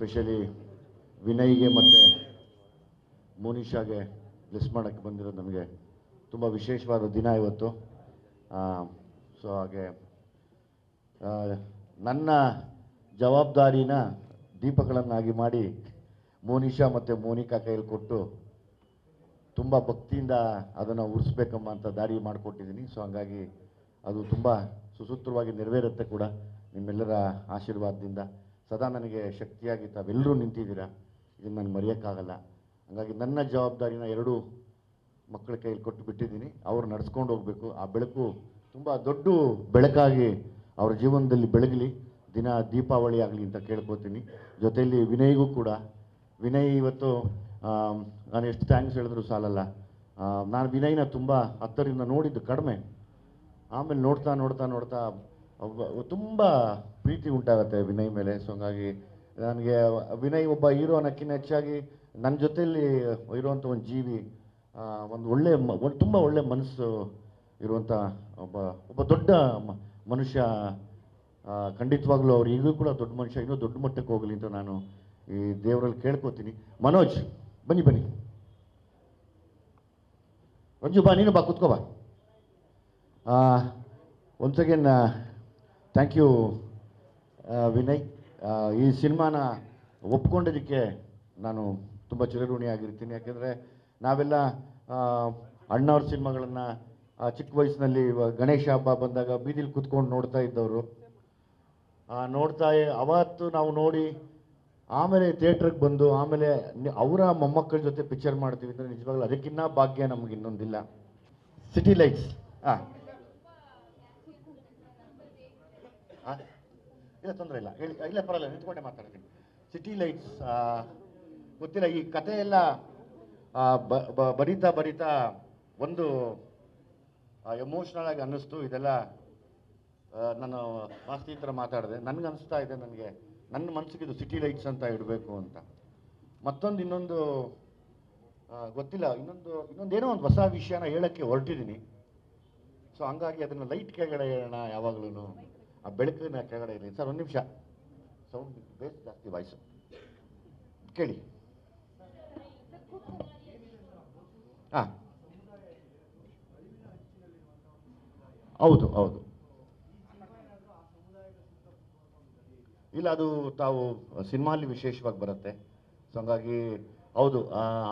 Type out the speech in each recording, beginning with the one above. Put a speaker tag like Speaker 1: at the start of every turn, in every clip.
Speaker 1: Especially ವಿನಯ್ಗೆ ಮತ್ತು ಮೋನಿಷಾಗೆ bless ಮಾಡೋಕ್ಕೆ ಬಂದಿರೋದು ನಮಗೆ ತುಂಬ ವಿಶೇಷವಾದ ದಿನ ಇವತ್ತು. ಸೊ ಹಾಗೆ ನನ್ನ ಜವಾಬ್ದಾರಿನ ದೀಪಗಳನ್ನಾಗಿ ಮಾಡಿ ಮೋನಿಷಾ ಮತ್ತು ಮೋನಿಕಾ ಕೈಯಲ್ಲಿ ಕೊಟ್ಟು ತುಂಬ ಭಕ್ತಿಯಿಂದ ಅದನ್ನು ಉರಿಸ್ಬೇಕಮ್ಮ ಅಂತ ದಾರಿ ಮಾಡಿಕೊಟ್ಟಿದ್ದೀನಿ. ಸೊ ಹಂಗಾಗಿ ಅದು ತುಂಬ ಸುಸೂತ್ರವಾಗಿ ನೆರವೇರುತ್ತೆ ಕೂಡ ನಿಮ್ಮೆಲ್ಲರ ಆಶೀರ್ವಾದದಿಂದ. ಸದಾ ನನಗೆ ಶಕ್ತಿಯಾಗಿ ತಾವೆಲ್ಲರೂ ನಿಂತಿದ್ದೀರಾ? ಇದನ್ನು ನಾನು ಮರೆಯೋಕ್ಕಾಗಲ್ಲ. ಹಾಗಾಗಿ ನನ್ನ ಜವಾಬ್ದಾರಿನ ಎರಡೂ ಮಕ್ಕಳ ಕೈಯಲ್ಲಿ ಕೊಟ್ಟು ಬಿಟ್ಟಿದ್ದೀನಿ. ಅವ್ರು ನಡೆಸ್ಕೊಂಡು ಹೋಗಬೇಕು. ಆ ಬೆಳಕು ತುಂಬ ದೊಡ್ಡ ಬೆಳಕಾಗಿ ಅವ್ರ ಜೀವನದಲ್ಲಿ ಬೆಳಗಲಿ, ದಿನ ದೀಪಾವಳಿ ಆಗಲಿ ಅಂತ ಕೇಳ್ಕೊತೀನಿ. ಜೊತೆಯಲ್ಲಿ ವಿನಯ್ಗೂ ಕೂಡ. ವಿನಯ್ ಇವತ್ತು ನಾನು ಎಷ್ಟು ಥ್ಯಾಂಕ್ಸ್ ಹೇಳಿದ್ರು ಸಾಲಲ್ಲ. ನಾನು ವಿನಯ್ನ ತುಂಬ ಹತ್ತರಿಂದ ನೋಡಿದ್ದು ಕಡಿಮೆ. ಆಮೇಲೆ ನೋಡ್ತಾ ನೋಡ್ತಾ ನೋಡ್ತಾ ತುಂಬ ಪ್ರೀತಿ ಉಂಟಾಗುತ್ತೆ ವಿನಯ್ ಮೇಲೆ. ಸೊ ಹಂಗಾಗಿ ನನಗೆ ವಿನಯ್ ಒಬ್ಬ ಹೀರೋ ಅನ್ನೋಕ್ಕಿಂತ ಹೆಚ್ಚಾಗಿ ನನ್ನ ಜೊತೆಯಲ್ಲಿ ಇರುವಂಥ ಒಂದು ಜೀವಿ ಒಂದು ಒಳ್ಳೆ ಒಂದು ತುಂಬ ಒಳ್ಳೆ ಮನಸ್ಸು ಇರುವಂಥ ಒಬ್ಬ ಒಬ್ಬ ದೊಡ್ಡ ಮನುಷ್ಯ. ಖಂಡಿತವಾಗ್ಲೂ ಅವ್ರು ಈಗಲೂ ಕೂಡ ದೊಡ್ಡ ಮನುಷ್ಯ, ಇನ್ನೂ ದೊಡ್ಡ ಮಟ್ಟಕ್ಕೆ ಹೋಗಲಿ ಅಂತ ನಾನು ಈ ದೇವರಲ್ಲಿ ಕೇಳ್ಕೊತೀನಿ. ಮನೋಜ್, ಬನ್ನಿ ಬನ್ನಿ. ರಂಜು ಬಾ, ನೀನು ಬಾ, ಕೂತ್ಕೋ ಬಾ. ಅಗೇನ್ ಥ್ಯಾಂಕ್ ಯು ವಿನಯ್ ಈ ಸಿನಿಮಾನ ಒಪ್ಕೊಂಡಿದ್ದಕ್ಕೆ ನಾನು ತುಂಬ ಚಿರಋಣಿಯಾಗಿರ್ತೀನಿ. ಯಾಕೆಂದರೆ ನಾವೆಲ್ಲ ಅಣ್ಣವ್ರ ಸಿನಿಮಾಗಳನ್ನು ಚಿಕ್ಕ ವಯಸ್ಸಿನಲ್ಲಿ ಗಣೇಶ ಹಬ್ಬ ಬಂದಾಗ ಬೀದಿಲಿ ಕೂತ್ಕೊಂಡು ನೋಡ್ತಾ ಇದ್ದವರು. ನೋಡ್ತಾ, ಅವತ್ತು ನಾವು ನೋಡಿ ಆಮೇಲೆ ಥಿಯೇಟ್ರಿಗೆ ಬಂದು ಆಮೇಲೆ ಅವರ ಮೊಮ್ಮಕ್ಕಳ ಜೊತೆ ಪಿಕ್ಚರ್ ಮಾಡ್ತೀವಿ ಅಂದರೆ ನಿಜವಾಗ್ಲೂ ಅದಕ್ಕಿನ್ನ ಭಾಗ್ಯ ನಮ್ಗೆ ಇನ್ನೊಂದಿಲ್ಲ. ಸಿಟಿ ಲೈಟ್ಸ್ ಹಾಂ ಇಲ್ಲ ತೊಂದರೆ ಇಲ್ಲ. ಹೇಳಿ ಇಲ್ಲ ಪರವಾಗಿಲ್ಲ, ನಿಂತ್ಕೊಂಡೆ ಮಾತಾಡ್ತೀನಿ. ಸಿಟಿ ಲೈಟ್ಸ್ ಗೊತ್ತಿಲ್ಲ, ಈ ಕತೆ ಎಲ್ಲ ಬರಿತಾ ಬರೀತಾ ಒಂದು ಎಮೋಷ್ನಲ್ ಆಗಿ ಅನ್ನಿಸ್ತು. ಇದೆಲ್ಲ ನಾನು ಮಾಸ್ತಿ ಹತ್ರ ಮಾತಾಡಿದೆ. ನನಗೆ ಅನಿಸ್ತಾ ಇದೆ ನನಗೆ, ನನ್ನ ಮನಸ್ಸಿಗೆ ಇದು ಸಿಟಿ ಲೈಟ್ಸ್ ಅಂತ ಇಡಬೇಕು ಅಂತ. ಮತ್ತೊಂದು ಇನ್ನೊಂದು ಗೊತ್ತಿಲ್ಲ, ಇನ್ನೊಂದು ಇನ್ನೊಂದು ಏನೋ ಒಂದು ಹೊಸ ವಿಷಯನ ಹೇಳೋಕ್ಕೆ ಹೊರಟಿದ್ದೀನಿ. ಸೊ ಹಂಗಾಗಿ ಅದನ್ನು ಲೈಟ್ ಕೆಳಗಡೆ ಹೇಳೋಣ ಯಾವಾಗಲೂ ಆ ಬೆಳಕಿನ ಕೆಳಗಡೆ ಇರಲಿ. ಸರ್, ಒಂದು ನಿಮಿಷ. ಸೌಂಡ್ ಬೇಸ್ ಜಾಸ್ತಿ ವಾಯ್ಸು ಕೇಳಿ. ಹಾಂ. ಹೌದು ಹೌದು. ಇಲ್ಲ, ಅದು ತಾವು ಸಿನಿಮಾಲಿ ವಿಶೇಷವಾಗಿ ಬರುತ್ತೆ. ಸೊ ಹಂಗಾಗಿ ಹೌದು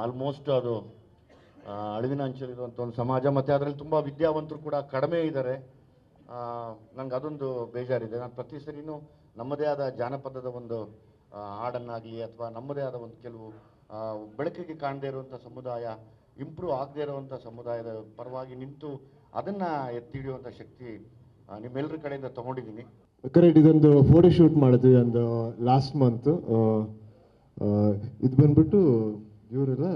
Speaker 1: ಆಲ್ಮೋಸ್ಟ್ ಅದು ಅಳಿವಿನ ಅಂಚಲಿರುವಂಥ ಒಂದು ಸಮಾಜ, ಮತ್ತು ಅದರಲ್ಲಿ ತುಂಬ ವಿದ್ಯಾವಂತರು ಕೂಡ ಕಡಿಮೆ ಇದ್ದಾರೆ. ನಂಗೆ ಅದೊಂದು ಬೇಜಾರಿದೆ. ನಾನು ಪ್ರತಿ ಸರಿನೂ ನಮ್ಮದೇ ಆದ ಜಾನಪದದ ಒಂದು ಹಾಡನ್ನಾಗಲಿ ಅಥವಾ ನಮ್ಮದೇ ಆದ ಒಂದು ಕೆಲವು ಬೆಳಕಿಗೆ ಕಾಣದೇ ಇರುವಂಥ ಸಮುದಾಯ, ಇಂಪ್ರೂವ್ ಆಗದೇ ಇರುವಂಥ ಸಮುದಾಯದ ಪರವಾಗಿ ನಿಂತು ಅದನ್ನು ಎತ್ತಿ ಹಿಡಿಯುವಂಥ ಶಕ್ತಿ ನಿಮ್ಮೆಲ್ಲರ ಕಡೆಯಿಂದ ತೊಗೊಂಡಿದ್ದೀನಿ
Speaker 2: ಕರೆಕ್ಟ್ ಇದೊಂದು ಫೋಟೋ ಶೂಟ್ ಮಾಡಿದ್ವಿ ಒಂದು ಲಾಸ್ಟ್ ಮಂತ್ ಇದು ಬಂದ್ಬಿಟ್ಟು ಇವರೆಲ್ಲ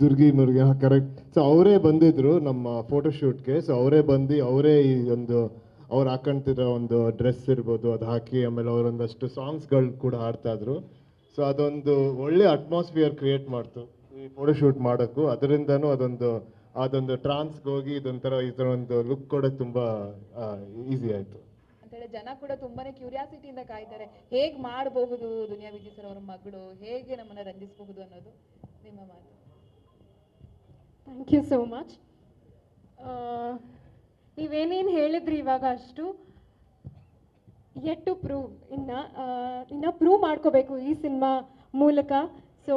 Speaker 2: ದುರ್ಗಿ ಮುರ್ಗಿ ಕರೆಕ್ಟ್ ಸೊ ಅವರೇ ಬಂದಿದ್ರು ನಮ್ಮ ಫೋಟೋಶೂಟ್ಗೆ ಸೊ ಅವರೇ ಬಂದು, ಅವರೇ ಈ ಒಂದು, ಅವ್ರು ಹಾಕೊಂತಿರೋ ಒಂದು ಡ್ರೆಸ್ ಇರ್ಬೋದು, ಅದು ಹಾಕಿ, ಆಮೇಲೆ ಅವರೊಂದಷ್ಟು ಸಾಂಗ್ಸ್ಗಳು ಕೂಡ ಹಾಡ್ತಾ ಇದ್ರು ಸೊ ಅದೊಂದು ಒಳ್ಳೆ ಅಟ್ಮಾಸ್ಫಿಯರ್ ಕ್ರಿಯೇಟ್ ಮಾಡ್ತು ಈ ಫೋಟೋಶೂಟ್ ಮಾಡೋಕ್ಕೂ. ಅದರಿಂದನೂ ಅದೊಂದು ಅದೊಂದು ಟ್ರಾನ್ಸ್ಗೆ ಹೋಗಿ ಇದೊಂಥರ ಈ ಥರ ಒಂದು ಲುಕ್ ಕೊಡೋಕ್ಕೆ ತುಂಬ ಈಸಿ ಆಯಿತು
Speaker 3: ಜನ ಕೂಡ ತುಂಬಾನೇ ಕ್ಯೂರಿಯಾಸಿಟಿಯಿಂದ ಕಾಯ್ತಾರೆ. ಹೇಗೆ ಮಾಡಬಹುದು ದುನಿಯಾ ವಿಜಯ್ ಸರ್ ಅವರ ಮಗಳು? ಹೇಗೆ ನಮ್ಮನ್ನ ರಂಜಿಸಬಹುದು ಅನ್ನೋದು? ನಿಮ್ಮ ಮಾತು.
Speaker 4: ಥ್ಯಾಂಕ್ ಯು ಸೋ ಮಚ್ ನೀವೇನೇನು ಹೇಳಿದ್ರಿ ಇವಾಗ ಅಷ್ಟು ಯೆಟ್ ಟು ಪ್ರೂವ್ ಇನ್ನು ಇನ್ನು ಪ್ರೂವ್ ಮಾಡ್ಕೋಬೇಕು ಈ ಸಿನಿಮಾ ಮೂಲಕ. ಸೊ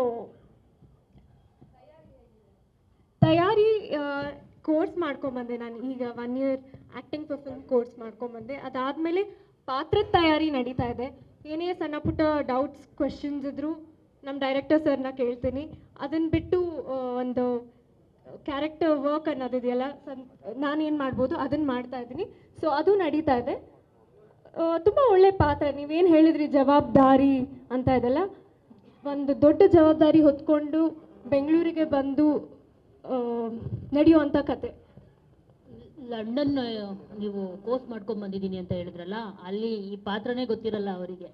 Speaker 4: ತಯಾರಿ ಕೋರ್ಸ್ ಮಾಡ್ಕೊಂಬಂದೆ ನಾನು. ಈಗ one year acting for film course ಮಾಡ್ಕೊಂಬಂದೆ. ಅದಾದಮೇಲೆ ಪಾತ್ರದ ತಯಾರಿ ನಡೀತಾ ಇದೆ. ಏನೇ ಸಣ್ಣ ಪುಟ್ಟ ಡೌಟ್ಸ್ ಕ್ವೆಶನ್ಸ್ ಇದ್ದರೂ ನಮ್ಮ ಡೈರೆಕ್ಟರ್ ಸರ್ನ ಕೇಳ್ತೀನಿ. ಅದನ್ನು ಬಿಟ್ಟು ಒಂದು ಕ್ಯಾರೆಕ್ಟರ್ ವರ್ಕ್ ಅನ್ನೋದಿದೆಯಲ್ಲ ಸನ್ ನಾನೇನು ಮಾಡ್ಬೋದು ಅದನ್ನು ಮಾಡ್ತಾ ಇದ್ದೀನಿ. ಸೊ ಅದು ನಡೀತಾ ಇದೆ. ತುಂಬ ಒಳ್ಳೆ ಪಾತ್ರ. ನೀವೇನು ಹೇಳಿದ್ರಿ ಜವಾಬ್ದಾರಿ ಅಂತ ಇದೆಲ್ಲ. ಒಂದು ದೊಡ್ಡ ಜವಾಬ್ದಾರಿ ಹೊತ್ಕೊಂಡು ಬೆಂಗಳೂರಿಗೆ ಬಂದು ನಡೆಯುವಂಥ ಕತೆ.
Speaker 5: ಲಂಡನ್ ನೀವು ಕೋರ್ಸ್ ಮಾಡ್ಕೊಂಡು ಬಂದಿದ್ದೀನಿ ಅಂತ ಹೇಳಿದ್ರಲ್ಲ, ಅಲ್ಲಿ ಈ ಪಾತ್ರನೇ ಗೊತ್ತಿರಲ್ಲ ಅವರಿಗೆ.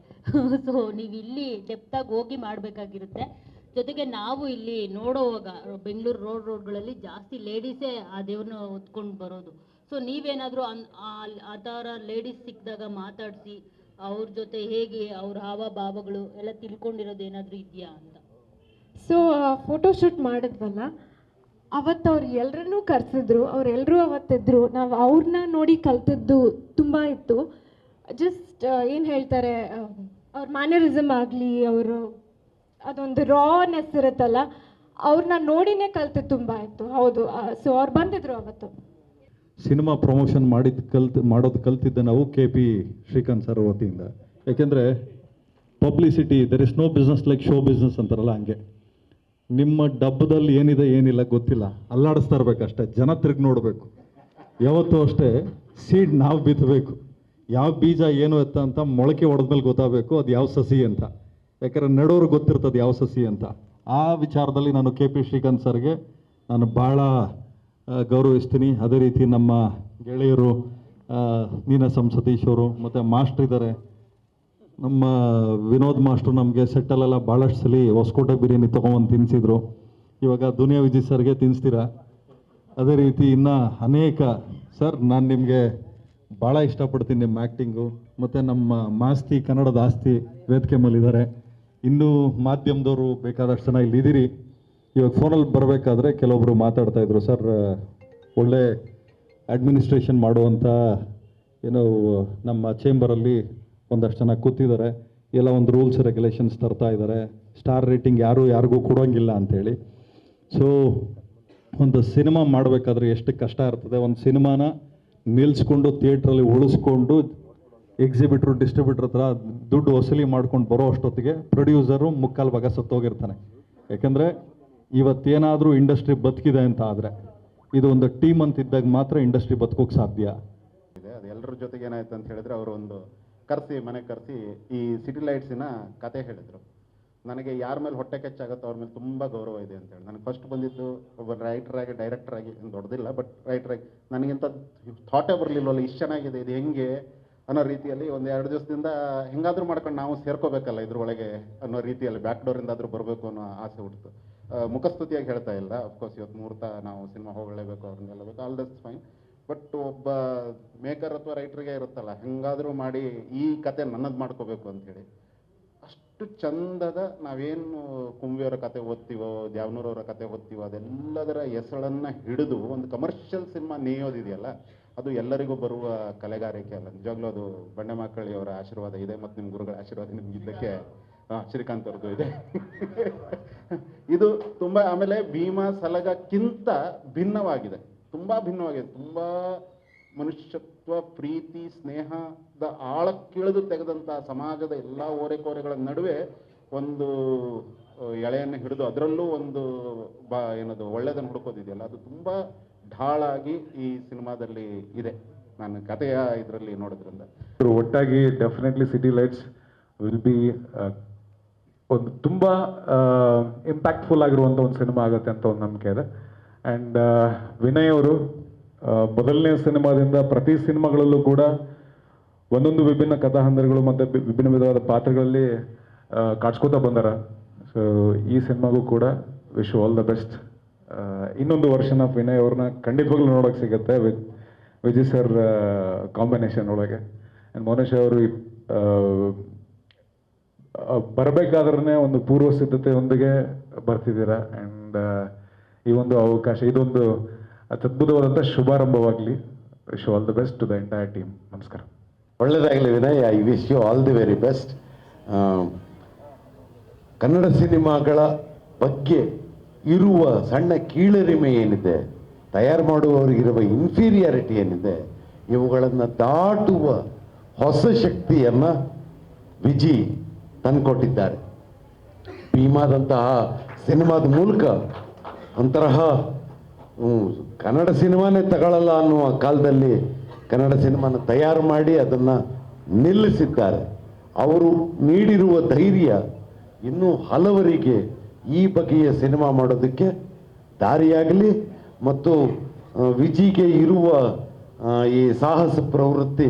Speaker 5: ಸೊ ನೀವು ಇಲ್ಲಿ ಡೆಪ್ತಾಗಿ ಹೋಗಿ ಮಾಡಬೇಕಾಗಿರುತ್ತೆ. ಜೊತೆಗೆ ನಾವು ಇಲ್ಲಿ ನೋಡುವಾಗ, ಬೆಂಗಳೂರು ರೋಡ್ ರೋಡ್ಗಳಲ್ಲಿ ಜಾಸ್ತಿ ಲೇಡೀಸೇ ಆ ದೇವ್ರನ್ನ ಹೊತ್ಕೊಂಡು ಬರೋದು. ಸೊ ನೀವೇನಾದರೂ ಅನ್, ಆ- ಥರ ಲೇಡೀಸ್ ಸಿಕ್ಕಿದಾಗ ಮಾತಾಡಿಸಿ, ಅವ್ರ ಜೊತೆ ಹೇಗೆ ಅವ್ರ ಹಾವ ಭಾವಗಳು ಎಲ್ಲ ತಿಳ್ಕೊಂಡಿರೋದು ಏನಾದರೂ ಇದೆಯಾ ಅಂತ?
Speaker 4: ಸೊ ಫೋಟೋಶೂಟ್ ಮಾಡಿದ್ವಲ್ಲ, ಅವತ್ತು ಅವ್ರು ಎಲ್ಲರನ್ನೂ ಕರೆಸಿದ್ರು ಅವರೆಲ್ಲರೂ ಅವತ್ತಿದ್ರು, ನಾವು ಅವ್ರನ್ನ ನೋಡಿ ಕಲ್ತದ್ದು ತುಂಬ ಇತ್ತು. ಜಸ್ಟ್ ಏನು ಹೇಳ್ತಾರೆ ಅವ್ರ ಮ್ಯಾನರಿಸಮ್ ಆಗಲಿ, ಅವರು ಅದೊಂದು ರಾನೆಸ್ ಇರುತ್ತಲ್ಲ ಅವ್ರನ್ನ ನೋಡಿನೇ ಕಲ್ತು ತುಂಬ ಇತ್ತು ಹೌದು ಸೊ ಅವ್ರು ಬಂದಿದ್ರು ಅವತ್ತು.
Speaker 6: ಸಿನಿಮಾ ಪ್ರಮೋಷನ್ ಮಾಡಿದ ಕಲ್ತ್, ಮಾಡೋದು ಕಲ್ತಿದ್ದ ನಾವು ಕೆ ಪಿ ಶ್ರೀಕಾಂತ್ ಸರ್ ವತಿಯಿಂದ. ಯಾಕೆಂದರೆ publicity there is no business like show business ಅಂತಾರಲ್ಲ ಹಂಗೆ. ನಿಮ್ಮ ಡಬ್ಬದಲ್ಲಿ ಏನಿದೆ, ಏನಿಲ್ಲ, ಗೊತ್ತಿಲ್ಲ. ಅಲ್ಲಾಡಿಸ್ತಾ ಇರ್ಬೇಕಷ್ಟೇ ಜನ ತಿರುಗಿ ನೋಡಬೇಕು. ಯಾವತ್ತೂ ಅಷ್ಟೇ ಸೀಡ್ ನಾವು ಬಿತ್ತಬೇಕು ಯಾವ ಬೀಜ ಏನು ಎತ್ತ ಅಂತ ಮೊಳಕೆ ಹೊಡೆದ್ಮೇಲೆ ಗೊತ್ತಾಗಬೇಕು, ಅದು ಯಾವ ಸಸಿ ಅಂತ. ಯಾಕಂದ್ರೆ ನಡೋರು ಗೊತ್ತಿರ್ತದೆ ಯಾವ ಸಸಿ ಅಂತ. ಆ ವಿಚಾರದಲ್ಲಿ ನಾನು ಕೆ ಪಿ ಶ್ರೀಕಾಂತ್ ಸರ್ಗೆ ನಾನು ಭಾಳ ಗೌರವಿಸ್ತೀನಿ. ಅದೇ ರೀತಿ ನಮ್ಮ ಗೆಳೆಯರು ನೀನ ಸತೀಶ್ ಅವರು, ಮತ್ತು ಮಾಸ್ಟ್ರ್ ಇದ್ದಾರೆ ನಮ್ಮ ವಿನೋದ್ ಮಾಸ್ಟ್ರು ನಮಗೆ ಸೆಟ್ಟಲ್ಲೆಲ್ಲ ಭಾಳಷ್ಟು ಸಲ ಹೊಸಕೋಟೆ ಬಿರಿಯಾನಿ ತೊಗೊಂಬಂದು ತಿನ್ನಿಸಿದ್ರು ಇವಾಗ ದುನಿಯಾ ವಿಜಯ್ ಸರ್ಗೆ ತಿನ್ನಿಸ್ತೀರಾ ಅದೇ ರೀತಿ ಇನ್ನು ಅನೇಕ, ಸರ್, ನಾನು ನಿಮಗೆ ಭಾಳ ಇಷ್ಟಪಡ್ತೀನಿ ನಿಮ್ಮ ಆ್ಯಕ್ಟಿಂಗು ಮತ್ತು ನಮ್ಮ ಮಾಸ್ತಿ ಕನ್ನಡದ ಆಸ್ತಿ ವೇದಿಕೆ ಮೇಲಿದ್ದಾರೆ ಇನ್ನೂ ಮಾಧ್ಯಮದವರು ಬೇಕಾದಷ್ಟು ಜನ ಇಲ್ಲಿ ಇದ್ದೀರಿ. ಇವಾಗ ಫೋನಲ್ಲಿ ಬರಬೇಕಾದ್ರೆ ಕೆಲವೊಬ್ಬರು ಮಾತಾಡ್ತಾ ಇದ್ರು, ಸರ್, ಒಳ್ಳೆ ಅಡ್ಮಿನಿಸ್ಟ್ರೇಷನ್ ಮಾಡುವಂಥ ಏನೋ, ನಮ್ಮ ಚೇಂಬರಲ್ಲಿ ಒಂದಷ್ಟು ಜನ ಕೂತಿದ್ದಾರೆ. ಎಲ್ಲ ಒಂದು ರೂಲ್ಸ್ ರೆಗ್ಯುಲೇಷನ್ಸ್ ತರ್ತಾ ಇದ್ದಾರೆ. ಸ್ಟಾರ್ ರೇಟಿಂಗ್ ಯಾರು ಯಾರಿಗೂ ಕೊಡೋಂಗಿಲ್ಲ ಅಂಥೇಳಿ. ಸೊ ಒಂದು ಸಿನಿಮಾ ಮಾಡಬೇಕಾದ್ರೆ ಎಷ್ಟು ಕಷ್ಟ ಇರ್ತದೆ. ಒಂದು ಸಿನಿಮಾನ ನಿಲ್ಲಿಸ್ಕೊಂಡು ಥಿಯೇಟ್ರಲ್ಲಿ ಉಳಿಸ್ಕೊಂಡು ಎಕ್ಸಿಬಿಟ್ರು ಡಿಸ್ಟ್ರಿಬ್ಯೂಟರ್ ಹತ್ರ ದುಡ್ಡು ವಸೂಲಿ ಮಾಡ್ಕೊಂಡು ಬರೋ ಅಷ್ಟೊತ್ತಿಗೆ ಪ್ರೊಡ್ಯೂಸರು ಮುಕ್ಕಾಲು ಭಾಗ ಸತ್ತೋಗಿರ್ತಾನೆ. ಯಾಕಂದರೆ ಇವತ್ತೇನಾದರೂ ಇಂಡಸ್ಟ್ರಿ ಬದುಕಿದೆ ಅಂತ ಆದರೆ ಇದು ಒಂದು ಟೀಮ್ ಅಂತ ಇದ್ದಾಗ ಮಾತ್ರ ಇಂಡಸ್ಟ್ರಿ ಬದುಕೋಕೆ ಸಾಧ್ಯ.
Speaker 7: ಇದೆ, ಅದು ಎಲ್ಲರ ಜೊತೆಗೆ ಏನಾಯ್ತು ಅಂತ ಹೇಳಿದ್ರೆ ಅವರು ಒಂದು ಕರೆಸಿ, ಮನೆ ಕರೆಸಿ ಈ ಸಿಟಿ ಲೈಟ್ಸಿನ ಕತೆ ಹೇಳಿದರು. ನನಗೆ ಯಾರ ಮೇಲೆ ಹೊಟ್ಟೆ ಕೆಚ್ಚಾಗುತ್ತೋ ಅವ್ರ ಮೇಲೆ ತುಂಬ ಗೌರವ ಇದೆ ಅಂತ ಹೇಳಿ. ನನಗೆ ಫಸ್ಟ್ ಬಂದಿದ್ದು ಒಬ್ಬ ರೈಟರ್ ಆಗಿ ಡೈರೆಕ್ಟರ್ ಆಗಿ ದೊಡ್ಡದಿಲ್ಲ ಬಟ್ ರೈಟರ್ ಆಗಿ ನನಗಿಂತ ಥಾಟೇ ಬರಲಿಲ್ಲವಲ್ಲ ಇಷ್ಟು ಚೆನ್ನಾಗಿದೆ, ಇದು ಹೆಂಗೆ? ಅನ್ನೋ ರೀತಿಯಲ್ಲಿ ಒಂದು ಎರಡು ದಿವಸದಿಂದ ಹೆಂಗಾದ್ರೂ ಮಾಡ್ಕೊಂಡು ನಾವು ಸೇರ್ಕೋಬೇಕಲ್ಲ ಇದ್ರೊಳಗೆ ಅನ್ನೋ ರೀತಿಯಲ್ಲಿ ಬ್ಯಾಕ್ ಡೋರಿಂದಾದರೂ ಬರಬೇಕು ಅನ್ನೋ ಆಸೆ ಹುಟ್ಟಿತು ಮುಖಸ್ತುತಿಯಾಗಿ ಹೇಳ್ತಾ ಇಲ್ಲ. ಅಫ್ಕೋರ್ಸ್ ಇವತ್ತು ಮುಹೂರ್ತ ನಾವು ಸಿನಿಮಾ ಹೋಗಲೇಬೇಕು, ಅವ್ರನ್ನೆಲ್ಲ ಬೇಕು. ಆಲ್ ದಸ್ ಫೈನ್ ಬಟ್ ಒಬ್ಬ ಮೇಕರ್ ಅಥವಾ ರೈಟ್ರಿಗೆ ಇರುತ್ತಲ್ಲ, ಹೆಂಗಾದ್ರೂ ಮಾಡಿ ಈ ಕತೆ ನನ್ನದು ಮಾಡ್ಕೋಬೇಕು ಅಂತೇಳಿ ಅಷ್ಟು ಚಂದದ ನಾವೇನು ಕುಂಬಿಯವರ ಕತೆ ಓದ್ತೀವೋ ದ್ಯಾವನೂರವರ ಕತೆ ಓದ್ತೀವೋ, ಅದೆಲ್ಲದರ ಹೆಸಳನ್ನ ಹಿಡಿದು ಒಂದು ಕಮರ್ಷಿಯಲ್ ಸಿನಿಮಾ ನೇಯೋದಿದೆಯಲ್ಲ ಅದು ಎಲ್ಲರಿಗೂ ಬರುವ ಕಲೆಗಾರಿಕೆ ಅಲ್ಲ. ನಿಜವಾಗ್ಲೂ ಅದು ಬಂಡೆ ಅವರ ಆಶೀರ್ವಾದ ಇದೆ ಮತ್ತು ನಿಮ್ಮ ಗುರುಗಳ ಆಶೀರ್ವಾದ ನಿಮ್ಗಿದ್ದಕ್ಕೆ ಇದ್ದಕ್ಕೆ ಶ್ರೀಕಾಂತ್ ಅವ್ರದ್ದು ಇದೆ. ಇದು ತುಂಬ ಆಮೇಲೆ ಭೀಮಾ ಸಲಗಕ್ಕಿಂತ ಭಿನ್ನವಾಗಿದೆ. ತುಂಬ ಭಿನ್ನವಾಗಿದೆ. ತುಂಬ ಮನುಷ್ಯತ್ವ, ಪ್ರೀತಿ, ಸ್ನೇಹದ ಆಳಕ್ಕಿಳಿದು ತೆಗೆದಂತಹ ಸಮಾಜದ ಎಲ್ಲ ಓರೆಕೋರೆಗಳ ನಡುವೆ ಒಂದು, ಎಳೆಯನ್ನು ಹಿಡಿದು ಅದರಲ್ಲೂ ಒಂದು ಬಾ, ಏನದು ಒಳ್ಳೆಯದನ್ನು ಹುಡುಕೋದಿದೆಯಲ್ಲ. ಅದು ತುಂಬಾ ಢಾಳಾಗಿ ಈ ಸಿನಿಮಾದಲ್ಲಿ ಇದೆ. ನಾನು ಕಥೆಯ ಇದರಲ್ಲಿ ನೋಡೋದ್ರಿಂದ.
Speaker 8: ಒಟ್ಟಾಗಿ definitely city lights will be ಒಂದು ತುಂಬ ಇಂಪ್ಯಾಕ್ಟ್ಫುಲ್ ಆಗಿರುವಂಥ ಒಂದು ಸಿನಿಮಾ ಆಗುತ್ತೆ ಅಂತ ಒಂದು ನಂಬಿಕೆ ಇದೆ. ಆ್ಯಂಡ್ ವಿನಯ್ ಅವರು ಮೊದಲನೇ ಸಿನಿಮಾದಿಂದ ಪ್ರತಿ ಸಿನಿಮಾಗಳಲ್ಲೂ ಕೂಡ ಒಂದೊಂದು ವಿಭಿನ್ನ ಕಥಾಹಂದರಗಳು ಮತ್ತು ವಿಭಿನ್ನ ವಿಧವಾದ ಪಾತ್ರಗಳಲ್ಲಿ ಕಾಡ್ಸ್ಕೊತಾ ಬಂದಾರ. ಸೊ ಈ ಸಿನಿಮಾಗೂ ಕೂಡ ವಿಶ್ ಆಲ್ ದ ಬೆಸ್ಟ್ ಇನ್ನೊಂದು ವರ್ಷನ್ ಆಫ್ ವಿನಯ್ ಅವ್ರನ್ನ ಖಂಡಿತವಾಗ್ಲೂ ನೋಡೋಕೆ ಸಿಗುತ್ತೆ ವಿತ್ ವಿಜಯ್ ಸರ್ ಕಾಂಬಿನೇಷನ್ ಒಳಗೆ. ಆ್ಯಂಡ್ ಮೋನೇಶ್ ಅವರು ಬರಬೇಕಾದ್ರೆ ಒಂದು ಪೂರ್ವ ಸಿದ್ಧತೆಯೊಂದಿಗೆ ಬರ್ತಿದ್ದೀರಾ? ಆ್ಯಂಡ್ ಈ ಒಂದು ಅವಕಾಶ, ಇದೊಂದು ಅತ್ಯದ್ಭುತವಾದಂಥ ಶುಭಾರಂಭವಾಗಲಿ. Wish all the best to the entire team ನಮಸ್ಕಾರ.
Speaker 1: ಒಳ್ಳೆಯದಾಗಲಿ Vinay. I wish you all the very best Kannada ಸಿನಿಮಾಗಳ ಬಗ್ಗೆ ಇರುವ ಸಣ್ಣ ಕೀಳರಿಮೆ ಏನಿದೆ, ತಯಾರು ಮಾಡುವವರಿಗಿರುವ ಇನ್ಫೀರಿಯಾರಿಟಿ ಏನಿದೆ, ಇವುಗಳನ್ನು ದಾಟುವ ಹೊಸ ಶಕ್ತಿಯನ್ನು ವಿಜಿ ತಂದುಕೊಟ್ಟಿದ್ದಾರೆ. ಭೀಮಾದಂತಹ ಸಿನಿಮಾದ ಮೂಲಕ ಅಂತರಹ ಕನ್ನಡ ಸಿನಿಮಾನೇ ತಗೊಳ್ಳಲ್ಲ ಅನ್ನುವ ಕಾಲದಲ್ಲಿ ಕನ್ನಡ ಸಿನಿಮಾನ ತಯಾರು ಮಾಡಿ ಅದನ್ನು ನಿಲ್ಲಿಸಿದ್ದಾರೆ. ಅವರು ನೀಡಿರುವ ಧೈರ್ಯ ಇನ್ನೂ ಹಲವರಿಗೆ ಈ ಬಗೆಯ ಸಿನಿಮಾ ಮಾಡೋದಕ್ಕೆ ದಾರಿಯಾಗಲಿ ಮತ್ತು ವಿಜಿಗೆ ಇರುವ ಈ ಸಾಹಸ ಪ್ರವೃತ್ತಿ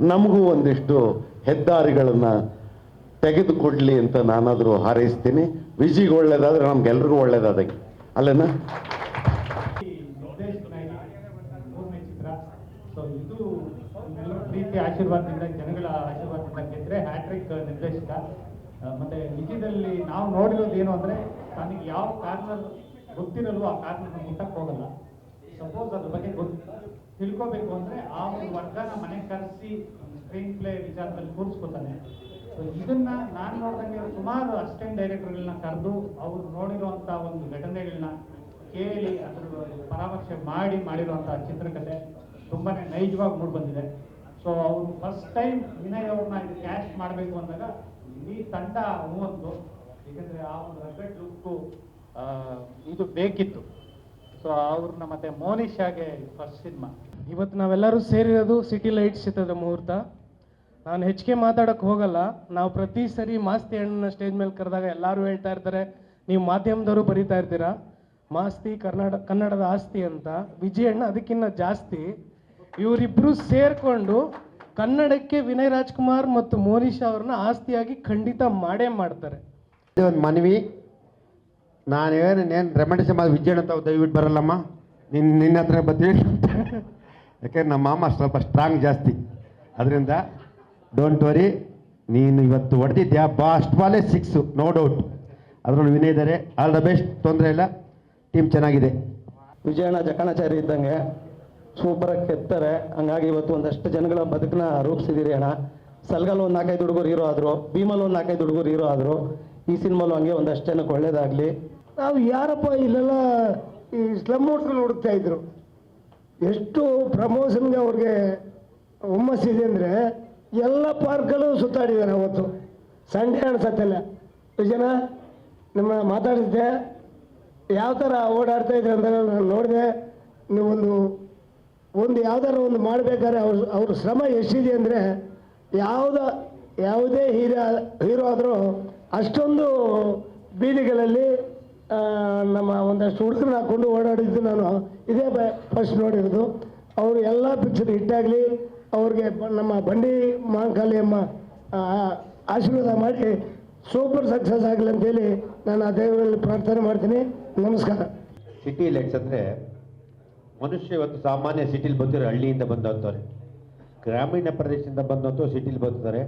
Speaker 1: ನಮಗೂ ಒಂದಿಷ್ಟು ಹೆದ್ದಾರಿಗಳನ್ನು ತೆಗೆದುಕೊಡ್ಲಿ ಅಂತ ನಾನಾದರೂ ಹಾರೈಸ್ತೀನಿ. ವಿಜಿಗೆ ಒಳ್ಳೇದಾದರೆ ನಮ್ಗೆಲ್ರಿಗೂ ಒಳ್ಳೆಯದಾದಕ್ಕೆ ಅಲ್ಲೇನಾ?
Speaker 9: ಆಶೀರ್ವಾದದಿಂದ, ಜನಗಳ ಆಶೀರ್ವಾದದಿಂದ ಗೆದ್ರೆ ಹ್ಯಾಟ್ರಿಕ್ ನಿರ್ದೇಶಕ ಮತ್ತೆ ನಿಜದಲ್ಲಿ ನಾವು ನೋಡಿರೋದು ಏನು ಅಂದ್ರೆ ತನಗೆ ಯಾವ ಕಾರ್ನರ್ ಗೊತ್ತಿರಲ್ವೋ ಆ ಕಾರ್ನರ್ ಮುಟ್ಟಕ್ಕೆ ಹೋಗಲ್ಲ. ಸಪೋಸ್ ಅದ್ರ ಬಗ್ಗೆ ಗೊತ್ತು ತಿಳ್ಕೊಬೇಕು ಅಂದ್ರೆ ಆ ಒಂದು ವರ್ಗನ ಮನೆಗೆ ಕರೆಸಿ ಸ್ಕ್ರೀನ್ ಪ್ಲೇ ವಿಚಾರದಲ್ಲಿ ಕೂರಿಸ್ಕೊತಾನೆ. ಸೊ ಇದನ್ನ ನಾನು ನೋಡ್ದಂಗೆ ಸುಮಾರು ಅಸಿಸ್ಟೆಂಟ್ ಡೈರೆಕ್ಟರ್ಗಳನ್ನ ಕರೆದು ಅವ್ರು ನೋಡಿರುವಂತ ಒಂದು ಘಟನೆಗಳನ್ನ ಕೇಳಿ ಅದ್ರ ಪರಾಮರ್ಶೆ ಮಾಡಿ ಮಾಡಿರುವಂತ ಚಿತ್ರಕಥೆ ತುಂಬಾನೇ ನೈಜವಾಗಿ ಮೂಡ್ ಬಂದಿದೆ. ಸೊ ಅವರು ಫಸ್ಟ್ ಟೈಮ್ ವಿನಯ್ ಅವ್ರನ್ನ ಕ್ಯಾಶ್ ಮಾಡಬೇಕು ಅಂದಾಗ ಇಡೀ ತಂಡ ಮೂವತ್ತು ಏಕೆಂದ್ರೆ ಆ ಒಂದು ರಗಡ್ ಲುಕ್ಕು ಇದು ಬೇಕಿತ್ತು. ಸೊ ಅವ್ರನ್ನ ಮತ್ತೆ ಮೋನಿಶಾಗೆ ಫಸ್ಟ್ ಸಿನಿಮಾ.
Speaker 10: ಇವತ್ತು ನಾವೆಲ್ಲರೂ ಸೇರಿರೋದು ಸಿಟಿ ಲೈಟ್ಸ್ ಚಿತ್ರದ ಮುಹೂರ್ತ. ನಾನು ಹೆಚ್ಚಿಗೆ ಮಾತಾಡೋಕ್ಕೆ ಹೋಗಲ್ಲ. ನಾವು ಪ್ರತಿ ಸರಿ ಮಾಸ್ತಿ ಹಣ್ಣನ್ನ ಸ್ಟೇಜ್ ಮೇಲೆ ಕರೆದಾಗ ಎಲ್ಲರೂ ಹೇಳ್ತಾ ಇರ್ತಾರೆ, ನೀವು ಮಾಧ್ಯಮದವರು ಬರೀತಾ ಇರ್ತೀರಾ? ಮಾಸ್ತಿ ಕರ್ನಾಟಕ ಕನ್ನಡದ ಆಸ್ತಿ ಅಂತ. ವಿಜಯಣ್ಣ ಅದಕ್ಕಿಂತ ಜಾಸ್ತಿ. ಇವರಿಬ್ಬರು ಸೇರಿಕೊಂಡು ಕನ್ನಡಕ್ಕೆ ವಿನಯ್ ರಾಜ್ಕುಮಾರ್ ಮತ್ತು ಮೋನಿಶಾ ಅವ್ರನ್ನ ಆಸ್ತಿಯಾಗಿ ಖಂಡಿತ ಮಾಡೇ ಮಾಡ್ತಾರೆ.
Speaker 11: ಒಂದು ಮನವಿ. ನಾನು ಏನು ನೇನು ರೆಮಿಡಿಸ್ ಮಾಡಿ ವಿಜಯಣ್ಣ ತಾವು ದಯವಿಟ್ಟು ಬರಲ್ಲಮ್ಮ. ನಿನ್ನ ನಿನ್ನ ಹತ್ರ ಬರ್ತೀನಿ ಯಾಕೆಂದ್ರೆ ನಮ್ಮ ಮಾಮ ಸ್ವಲ್ಪ ಸ್ಟ್ರಾಂಗ್ ಜಾಸ್ತಿ. ಅದರಿಂದ ಡೋಂಟ್ ವರಿ ನೀನು ಇವತ್ತು ಹೊಡೆದಿದ್ಯಾ? ಬಾಸ್ಟ್ ಬಾಲೇ ಸಿಕ್ಸು ನೋ ಡೌಟ್ ಅದರಲ್ಲಿ ವಿನಯ್ ಇದ್ದಾರೆ ಆಲ್ ದ ಬೆಸ್ಟ್ ತೊಂದರೆ ಇಲ್ಲ. ಟೀಮ್ ಚೆನ್ನಾಗಿದೆ.
Speaker 10: ವಿಜಯಣ್ಣ ಜಕಣಾಚಾರಿ ಇದ್ದಂಗೆ ಸೂಪರಾಗಿ ಕೆತ್ತಾರೆ. ಹಂಗಾಗಿ ಇವತ್ತು ಒಂದಷ್ಟು ಜನಗಳ ಬದುಕನ್ನ ರೂಪಿಸಿದಿರಿ ಅಣ್ಣ. ಸಲ್ಗಲ್ ಒಂದು ನಾಲ್ಕೈದು ಹುಡುಗರು ಹೀರೋ ಆದರು, ಭೀಮಲ್ ಒಂದು ನಾಲ್ಕೈದು ಹುಡುಗರು ಹೀರೋ ಆದರು. ಈ ಸಿನಿಮಾಲು ಹಂಗೆ ಒಂದಷ್ಟು ಜನಕ್ಕೆ ಒಳ್ಳೇದಾಗಲಿ.
Speaker 12: ನಾವು ಯಾರಪ್ಪ ಇಲ್ಲೆಲ್ಲ ಈ ಸ್ಲಮ್ ಔಟ್ಗಳು ಹುಡುಕ್ತಾ ಇದ್ರು. ಎಷ್ಟು ಪ್ರಮೋಷನ್ಗೆ ಅವ್ರಿಗೆ ಹುಮ್ಮಸ್ಸಿದೆ ಅಂದರೆ ಎಲ್ಲ ಪಾರ್ಕ್ಗಳು ಸುತ್ತಾಡಿದ್ದಾರೆ ಅವತ್ತು. ಸಂಡೇ ಅನ್ಸತ್ತೆಲ್ಲ ಜನ ನಿಮ್ಮ ಮಾತಾಡಿದ್ದೆ ಯಾವ ಥರ ಓಡಾಡ್ತಾ ಇದ್ರೆ ಅಂತ ನಾನು ನೋಡಿದೆ. ನೀವೊಂದು ಒಂದು ಯಾವ್ದಾರ ಒಂದು ಮಾಡ್ಬೇಕಾದ್ರೆ ಅವ್ರ ಅವ್ರ ಶ್ರಮ ಎಷ್ಟಿದೆ ಅಂದರೆ ಯಾವುದ ಯಾವುದೇ ಹೀರೋ ಹೀರೋ ಆದರೂ ಅಷ್ಟೊಂದು ಬೀದಿಗಳಲ್ಲಿ ನಮ್ಮ ಒಂದಷ್ಟು ಹುಡುಗರನ್ನ ಹಾಕ್ಕೊಂಡು ಓಡಾಡಿದ್ದು ನಾನು ಇದೇ ಫಸ್ಟ್ ನೋಡಿರೋದು. ಅವರು ಎಲ್ಲ ಪಿಕ್ಚರ್ ಹಿಟ್ಟಾಗಲಿ, ಅವ್ರಿಗೆ ನಮ್ಮ ಬಂಡಿ ಮಾಂಕಾಲಿ ಅಮ್ಮ ಆಶೀರ್ವಾದ ಮಾಡಿ ಸೂಪರ್ ಸಕ್ಸಸ್ ಆಗಲಿ ಅಂತೇಳಿ ನಾನು ಆ ದೇವರಲ್ಲಿ ಪ್ರಾರ್ಥನೆ ಮಾಡ್ತೀನಿ. ನಮಸ್ಕಾರ.
Speaker 11: ಸಿಟಿ ಲೈಟ್ಸ್ ಅಂದರೆ ಮನುಷ್ಯ ಇವತ್ತು ಸಾಮಾನ್ಯ ಸಿಟಿಲಿ ಬಂದಿರೋ ಹಳ್ಳಿಯಿಂದ ಬಂದಂಥವ್ರೆ ಗ್ರಾಮೀಣ ಪ್ರದೇಶದಿಂದ ಬಂದಂಥವ್ರು ಸಿಟಿಲಿ ಬಂದಿದ್ದಾರೆ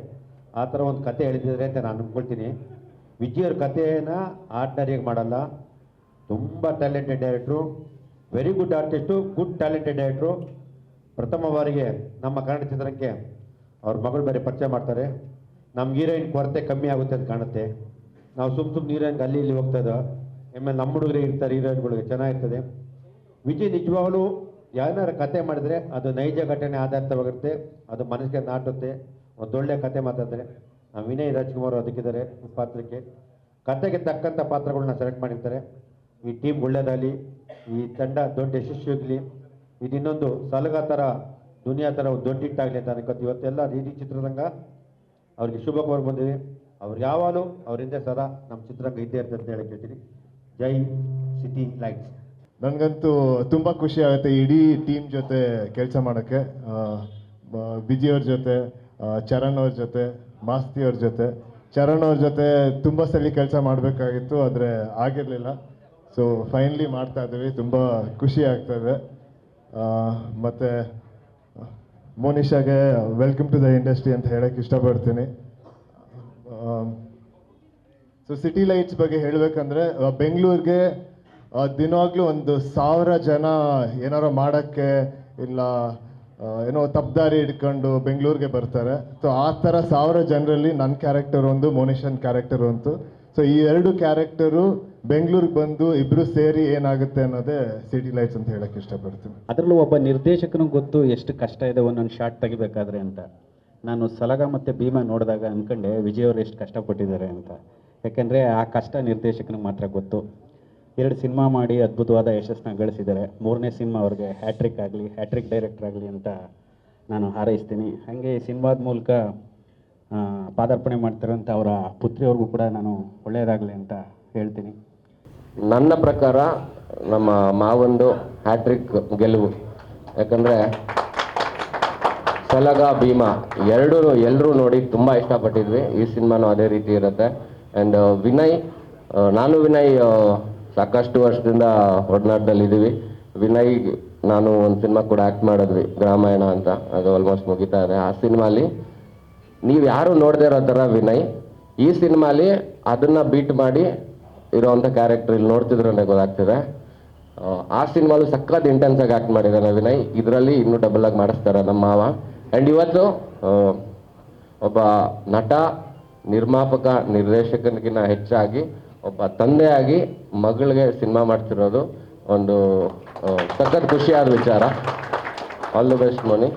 Speaker 11: ಆ ಥರ ಒಂದು ಕತೆ ಹೇಳಿದ್ದಾರೆ ಅಂತ ನಾನು ಅಂದ್ಕೊಳ್ತೀನಿ ವಿಜಯವ್ರ ಕಥೆನ ಆರ್ಡಿನರಿಯಾಗಿ ಮಾಡಲ್ಲ. ತುಂಬ talented director very good artist good talented director ಪ್ರಥಮ ಬಾರಿಗೆ ನಮ್ಮ ಕನ್ನಡ ಚಿತ್ರಕ್ಕೆ ಅವ್ರ ಮಗಳು ಬೇರೆ ಪರಿಚಯ ಮಾಡ್ತಾರೆ. ನಮ್ಗೆ ಹೀರೋಯಿನ್ ಕೊರತೆ ಕಮ್ಮಿ ಆಗುತ್ತೆ ಅಂತ ಕಾಣುತ್ತೆ. ನಾವು ಸುಮ್ಮ ಸುಮ್ಮನೆ ಹೀರೋಯಿನ್ಗೆ ಅಲ್ಲಿ ಇಲ್ಲಿ ಹೋಗ್ತಾ ಆಮೇಲೆ ನಮ್ಮ ಹುಡುಗರೇ ಇರ್ತಾರೆ ಹೀರೋಯಿನ್ಗಳಿಗೆ, ಚೆನ್ನಾಗಿರ್ತದೆ. ವಿಜಯ್ ನಿಜವಾಗ್ಲೂ ಯಾವ್ದಾರ ಕತೆ ಮಾಡಿದ್ರೆ ಅದು ನೈಜ ಘಟನೆ ಆಧಾರಿತವಾಗಿರುತ್ತೆ, ಅದು ಮನಸ್ಸಿಗೆ ನಾಟುತ್ತೆ ಒಂದೊಳ್ಳೆ ಕತೆ ಮಾತಾಡಿದ್ರೆ ನಾವು ವಿನಯ್ ರಾಜ್ಕುಮಾರ್ ಅದಕ್ಕಿದ್ದಾರೆ ಪಾತ್ರಕ್ಕೆ. ಕತೆಗೆ ತಕ್ಕಂಥ ಪಾತ್ರಗಳನ್ನ ಸೆಲೆಕ್ಟ್ ಮಾಡಿರ್ತಾರೆ. ಈ ಟೀಮ್ ಒಳ್ಳೇದಾಗಲಿ, ಈ ತಂಡ ದೊಡ್ಡ ಯಶಸ್ವಿಯಾಗಲಿ ಇದು ಇನ್ನೊಂದು ಸಲಗ ಥರ ದುನಿಯಾ ಥರ ದೊಡ್ಡ ಹಿಟ್ಟಾಗಲಿ ಅಂತ ಅನ್ಕೋತೀವಿ. ಇವತ್ತೆಲ್ಲ ಚಿತ್ರರಂಗ, ಅವ್ರಿಗೆ ಶುಭ ಕೋರ್ ಬಂದಿದೆ. ಅವ್ರು ಯಾವಾಗಲೂ ಅವರಿಂದ ಸದಾ ನಮ್ಮ ಚಿತ್ರರಂಗ ಇದ್ದೇ ಇರ್ತದೆ ಅಂತ ಹೇಳಿ ಹೇಳ್ತೀನಿ ಜೈ ಸಿಟಿ ಲೈಟ್ಸ್.
Speaker 2: ನನಗಂತೂ ತುಂಬ ಖುಷಿ ಆಗುತ್ತೆ ಇಡೀ ಟೀಮ್ ಜೊತೆ ಕೆಲಸ ಮಾಡೋಕ್ಕೆ. ವಿಜಯ್ ಅವ್ರ ಜೊತೆ ಚರಣ್ ಅವ್ರ ಜೊತೆ, ಮಾಸ್ತಿ ಅವ್ರ ಜೊತೆ. ಚರಣ್ ಅವ್ರ ಜೊತೆ ತುಂಬ ಸಲ ಕೆಲಸ ಮಾಡಬೇಕಾಗಿತ್ತು, ಆದರೆ ಆಗಿರಲಿಲ್ಲ. ಸೊ ಫೈನಲಿ ಮಾಡ್ತಾ ಇದ್ದೀವಿ ತುಂಬ ಖುಷಿ ಆಗ್ತದೆ ಮತ್ತು, ಮೋನಿಷಾಗೆ ವೆಲ್ಕಮ್ ಟು ದ ಇಂಡಸ್ಟ್ರಿ ಅಂತ ಹೇಳಕ್ಕೆ ಇಷ್ಟಪಡ್ತೀನಿ. ಸೊ ಸಿಟಿ ಲೈಟ್ಸ್ ಬಗ್ಗೆ ಹೇಳಬೇಕಂದ್ರೆ ಬೆಂಗಳೂರಿಗೆ ದಿನವಾಗ್ಲೂ ಒಂದು ಸಾವಿರ ಜನ ಏನಾರೋ ಮಾಡೋಕ್ಕೆ ಇಲ್ಲ ಏನೋ ತಪ್ಪದಾರಿ ಹಿಡ್ಕೊಂಡು ಬೆಂಗಳೂರಿಗೆ ಬರ್ತಾರೆ. ಸೊ ಆ ಥರ ಸಾವಿರ ಜನರಲ್ಲಿ ನನ್ನ ಕ್ಯಾರೆಕ್ಟರ್ ಒಂದು, ಮೋನಿಷನ್ ಕ್ಯಾರೆಕ್ಟರ್ ಒಂದು. ಸೊ ಈ ಎರಡು ಕ್ಯಾರೆಕ್ಟರು ಬೆಂಗಳೂರಿಗೆ ಬಂದು ಇಬ್ಬರು ಸೇರಿ ಏನಾಗುತ್ತೆ ಅನ್ನೋದೇ ಸಿಟಿ ಲೈಟ್ಸ್ ಅಂತ ಹೇಳಕ್ಕೆ ಇಷ್ಟಪಡ್ತೀನಿ.
Speaker 13: ಅದರಲ್ಲೂ ಒಬ್ಬ ನಿರ್ದೇಶಕನಿಗೆ ಗೊತ್ತು ಎಷ್ಟು ಕಷ್ಟ ಇದೆ, ಒಂದೊಂದು ಶಾಟ್ ತೆಗಿಬೇಕಾದ್ರೆ ಅಂತ. ನಾನು ಸಲಗ ಮತ್ತು ಭೀಮಾ ನೋಡಿದಾಗ ಅಂದ್ಕೊಂಡೆ ವಿಜಯ್ ಅವರು ಎಷ್ಟು ಕಷ್ಟಪಟ್ಟಿದ್ದಾರೆ ಅಂತ. ಯಾಕೆಂದರೆ ಆ ಕಷ್ಟ ನಿರ್ದೇಶಕನಿಗೆ ಮಾತ್ರ ಗೊತ್ತು. ಎರಡು ಸಿನಿಮಾ ಮಾಡಿ ಅದ್ಭುತವಾದ ಯಶಸ್ಸನ್ನ ಗಳಿಸಿದ್ದಾರೆ. ಮೂರನೇ ಸಿನಿಮಾ ಅವ್ರಿಗೆ ಹ್ಯಾಟ್ರಿಕ್ ಆಗಲಿ, ಹ್ಯಾಟ್ರಿಕ್ ಡೈರೆಕ್ಟರ್ ಆಗಲಿ ಅಂತ ನಾನು ಹಾರೈಸ್ತೀನಿ. ಹಾಗೆ ಈ ಸಿನಿಮಾದ ಮೂಲಕ ಪಾದಾರ್ಪಣೆ ಮಾಡ್ತಿರೋಂಥ ಅವರ ಪುತ್ರಿಯವ್ರಿಗೂ ಕೂಡ ನಾನು ಒಳ್ಳೆಯದಾಗಲಿ ಅಂತ ಹೇಳ್ತೀನಿ.
Speaker 14: ನನ್ನ ಪ್ರಕಾರ ನಮ್ಮ ಮಾವಂದು ಹ್ಯಾಟ್ರಿಕ್ ಗೆಲುವು. ಯಾಕಂದರೆ ಸಲಗ, ಭೀಮಾ ಎರಡೂ ಎಲ್ಲರೂ ನೋಡಿ ತುಂಬ ಇಷ್ಟಪಟ್ಟಿದ್ವಿ. ಈ ಸಿನಿಮಾನು ಅದೇ ರೀತಿ ಇರುತ್ತೆ. ಆ್ಯಂಡ್ ವಿನಯ್ ನಾನು ವಿನಯ್ ಸಾಕಷ್ಟು ವರ್ಷದಿಂದ ಒಡನಾಟದಲ್ಲಿದ್ದೀವಿ ವಿನಯ್ ನಾನು ಒಂದು ಸಿನಿಮಾ ಕೂಡ ಆ್ಯಕ್ಟ್ ಮಾಡಿದ್ವಿ ರಾಮಾಯಣ ಅಂತ. ಅದು ಆಲ್ಮೋಸ್ಟ್ ಮುಗಿತಾ ಇದೆ. ಆ ಸಿನಿಮಾಲಿ ನೀವು ಯಾರು ನೋಡದೇ ಇರೋ ಥರ ವಿನಯ್ ಈ ಸಿನಿಮಾಲಿ ಅದನ್ನ ಬೀಟ್ ಮಾಡಿ ಇರೋವಂಥ ಕ್ಯಾರೆಕ್ಟರ್ ಇಲ್ಲಿ ನೋಡ್ತಿದ್ರೆ ಗೊತ್ತಾಗ್ತಿದೆ. ಆ, ಸಿನಿಮಾಲು ಸಖತ್ ಇಂಟೆನ್ಸ್ ಆಗಿ ಆಕ್ಟ್ ಮಾಡಿದ್ದಾನೆ ವಿನಯ್. ಇದರಲ್ಲಿ ಇನ್ನೂ ಡಬಲ್ ಆಗಿ ಮಾಡಿಸ್ತಾರೆ ನಮ್ಮ ಮಾವ. ಆ್ಯಂಡ್ ಇವತ್ತು ಒಬ್ಬ ನಟ ನಿರ್ಮಾಪಕ ನಿರ್ದೇಶಕನಿಗಿಂತ ಹೆಚ್ಚಾಗಿ ಒಬ್ಬ ತಂದೆಯಾಗಿ ಮಗಳಿಗೆ ಸಿನಿಮಾ ಮಾಡ್ತಿರೋದು ಒಂದು ಸಖತ್ ಖುಷಿಯಾದ ವಿಚಾರ. All the best Moni.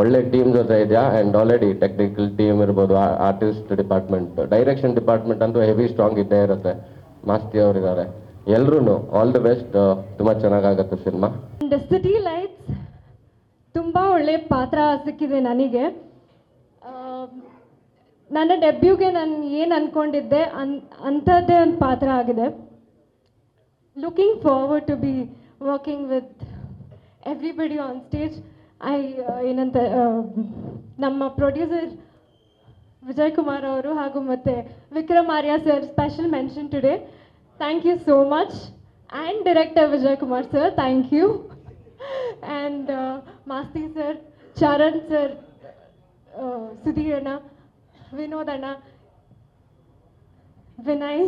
Speaker 14: ಒಳ್ಳೆ ಟೀಮ್ ಜೊತೆ ಇದೆಯಾ? ಆ್ಯಂಡ್ ಆಲ್ರೆಡಿ ಟೆಕ್ನಿಕಲ್ ಟೀಮ್ ಇರ್ಬೋದು ಆರ್ಟಿಸ್ಟ್ ಡಿಪಾರ್ಟ್ಮೆಂಟ್ ಡೈರೆಕ್ಷನ್ ಡಿಪಾರ್ಟ್ಮೆಂಟ್ ಅಂತೂ ಹೆವಿ ಸ್ಟ್ರಾಂಗ್ ಇದ್ದೇ ಇರುತ್ತೆ. ಮಾಸ್ತಿ ಅವರಿದ್ದಾರೆ. ಎಲ್ರೂ ಆಲ್ ದ ಬೆಸ್ಟ್ ತುಂಬ ಚೆನ್ನಾಗಾಗತ್ತೆ ಸಿನಿಮಾ.
Speaker 4: ಸಿಟಿ ಲೈಟ್ಸ್ ತುಂಬ ಒಳ್ಳೆ ಪಾತ್ರ ಸಿಕ್ಕಿದೆ ನನಗೆ. ನನ್ನ ಡೆಬ್ಯೂಗೆ ನಾನು ಏನು ಅಂದ್ಕೊಂಡಿದ್ದೆ ಅನ್, ಅಂಥದ್ದೇ ಒಂದು ಪಾತ್ರ ಆಗಿದೆ. Looking forward to be working with everybody on stage I ಏನಂತ ನಮ್ಮ ಪ್ರೊಡ್ಯೂಸರ್ ವಿಜಯ್ ಕುಮಾರ್ ಅವರು ಹಾಗೂ ಮತ್ತು Vikram Arya sir special mention today thank you so much and director Vijay Kumar sir thank you and Masti sir Charan sir Sudhir ಅಣ್ಣ. ವಿನೋದ್ ಅಣ್ಣ ವಿನಯ್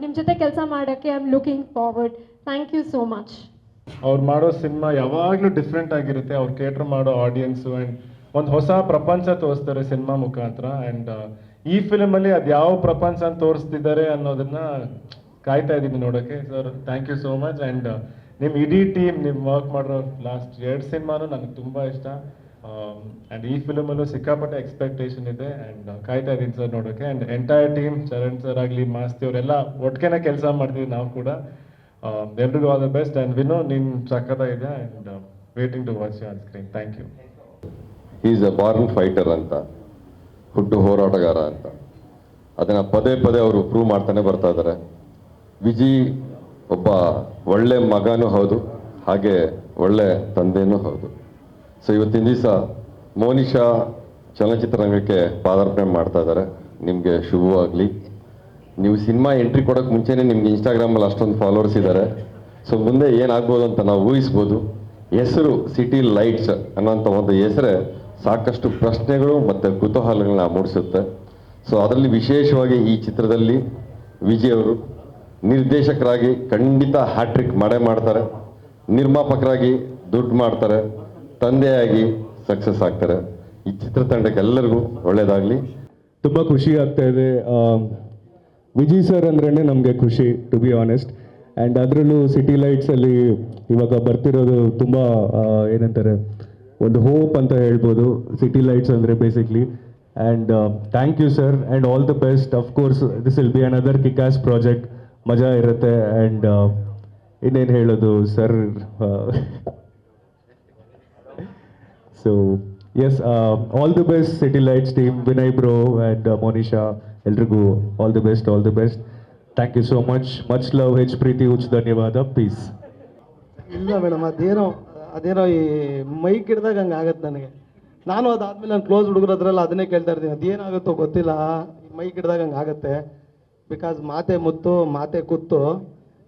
Speaker 4: ನಿಮ್ಮ ಜೊತೆ ಕೆಲಸ ಮಾಡೋಕ್ಕೆ I am looking forward thank you so much
Speaker 15: ಅವ್ರು ಮಾಡೋ cinema ಯಾವಾಗಲೂ different ಆಗಿರುತ್ತೆ. ಅವ್ರು ಕೇಟರ್ ಮಾಡೋ ಆಡಿಯನ್ಸು ಆ್ಯಂಡ್ ಒಂದು ಹೊಸ ಪ್ರಪಂಚ ತೋರಿಸ್ತಾರೆ ಸಿನಿಮಾ ಮುಖಾಂತರ. ಆ್ಯಂಡ್ ಈ ಫಿಲಮಲ್ಲಿ ಅದು ಯಾವ ಪ್ರಪಂಚ ತೋರಿಸ್ತಿದ್ದಾರೆ ಅನ್ನೋದನ್ನ ಕಾಯ್ತಾ ಇದ್ದೀನಿ ನೋಡೋಕ್ಕೆ sir thank you so much and ನಿಮ್ಮ ಇಡೀ ಟೀಮ್ ನಿಮ್ಮ ವರ್ಕ್ ಮಾಡಿರೋ ಲಾಸ್ಟ್ ಎರಡು ಸಿನಿಮಾನು ನನಗೆ ತುಂಬ ಇಷ್ಟ. ಆ್ಯಂಡ್ ಈ ಫಿಲಮಲ್ಲೂ ಸಿಕ್ಕಾಪಟ್ಟೆ ಎಕ್ಸ್ಪೆಕ್ಟೇಷನ್ ಇದೆ ಆ್ಯಂಡ್ ಕಾಯ್ತಾ ಇದ್ದೀನಿ ಸರ್ ನೋಡೋಕ್ಕೆ and entire team Charan sir ಆಗಲಿ, ಮಾಸ್ತಿ ಅವರೆಲ್ಲ ಒಟ್ಟಿಗೆನೇ ಕೆಲಸ ಮಾಡ್ತೀವಿ ನಾವು ಕೂಡ. ಎಲ್ರಿಗೂ all the best and Vino ನೀನು ಇದೆ and waiting to watch on screen thank you
Speaker 6: is a born fighter ಅಂತ. ಹುಟ್ಟು ಹೋರಾಟಗಾರ ಅಂತ. ಅದನ್ನ ಪದೇ ಪದೇ ಅವರು ಪ್ರೂವ್ ಮಾಡ್ತಾನೆ ಬರ್ತಾ ಇದ್ದಾರೆ ವಿಜಿ ಒಬ್ಬ ಒಳ್ಳೆ ಮಗನೂ ಹೌದು, ಹಾಗೆ ಒಳ್ಳೆ ತಂದೆಯೂ ಹೌದು. ಸೊ ಇವತ್ತಿನ ದಿವಸ ಮೋನಿಶಾ ಚಲನಚಿತ್ರರಂಗಕ್ಕೆ ಪಾದಾರ್ಪಣೆ ಮಾಡ್ತಾ ಇದ್ದಾರೆ. ನಿಮಗೆ ಶುಭವಾಗಲಿ. ನೀವು ಸಿನಿಮಾ ಎಂಟ್ರಿ ಕೊಡೋಕೆ ಮುಂಚೆನೇ ನಿಮ್ಗೆ ಇನ್ಸ್ಟಾಗ್ರಾಮಲ್ಲಿ ಅಷ್ಟೊಂದು ಫಾಲೋವರ್ಸ್ ಇದ್ದಾರೆ. ಸೊ ಮುಂದೆ ಏನಾಗ್ಬೋದು ಅಂತ ನಾವು ಊಹಿಸ್ಬೋದು. ಹೆಸರು ಸಿಟಿ ಲೈಟ್ಸ್ ಅನ್ನೋಂಥ ಒಂದು ಹೆಸರೇ ಸಾಕಷ್ಟು ಪ್ರಶ್ನೆಗಳು ಮತ್ತು ಕುತೂಹಲಗಳನ್ನ ಮೂಡಿಸುತ್ತೆ. ಸೊ ಅದರಲ್ಲಿ ವಿಶೇಷವಾಗಿ ಈ ಚಿತ್ರದಲ್ಲಿ ವಿಜಯ್ ಅವರು ನಿರ್ದೇಶಕರಾಗಿ ಖಂಡಿತ ಹ್ಯಾಟ್ರಿಕ್ ಮಾಡೇ ಮಾಡ್ತಾರೆ. ನಿರ್ಮಾಪಕರಾಗಿ ದುಡ್ಡು ಮಾಡ್ತಾರೆ. ತಂದೆಯಾಗಿ ಸಕ್ಸಸ್ ಆಗ್ತಾರೆ. ಈ ಚಿತ್ರತಂಡಕ್ಕೆ ಎಲ್ಲರಿಗೂ ಒಳ್ಳೆಯದಾಗಲಿ
Speaker 16: ತುಂಬ ಖುಷಿ ಆಗ್ತಾ ಇದೆ. ವಿಜಯ್ ಸರ್ ಅಂದ್ರೇ ನಮಗೆ ಖುಷಿ ಟು ಬಿ ಆನೆಸ್ಟ್ ಆ್ಯಂಡ್ ಅದರಲ್ಲೂ ಸಿಟಿ ಲೈಟ್ಸಲ್ಲಿ ಇವಾಗ ಬರ್ತಿರೋದು ತುಂಬ ಏನಂತಾರೆ, ಒಂದು ಹೋಪ್ ಅಂತ ಹೇಳ್ಬೋದು ಸಿಟಿ ಲೈಟ್ಸ್ ಅಂದರೆ basically and thank you sir and all the best of course this will be another kickass project ಮಜಾ ಇರುತ್ತೆ ಆ್ಯಂಡ್ ಇನ್ನೇನು ಹೇಳೋದು sir so yes all the best city lights team Vinay bro and Monisha ಎಲ್ರಿಗೂ all the best all the best thank you so much much love ಹೆಚ್ ಪ್ರೀತಿ ಉಚ್ ಧನ್ಯವಾದ. Piece
Speaker 17: ಇಲ್ಲ madam ಅದೇನೋ ಅದೇನೋ ಈ ಮೈಕ್ ಹಿಡ್ದಾಗ ಹಂಗೆ ಆಗತ್ತೆ ನನಗೆ. ನಾನು ಅದಾದ್ಮೇಲೆ ನಾನು ಕ್ಲೋಸ್ ಹುಡುಗರ ಹತ್ರ ಅದನ್ನೇ ಕೇಳ್ತಾ ಇರ್ತೀನಿ. ಅದೇನಾಗುತ್ತೋ ಗೊತ್ತಿಲ್ಲ. ಮೈಕ್ ಹಿಡ್ದಾಗ ಹಂಗೆ ಆಗುತ್ತೆ. ಬಿಕಾಸ್ ಮಾತೆ ಮುತ್ತು ಮಾತೆ ಕುತ್ತು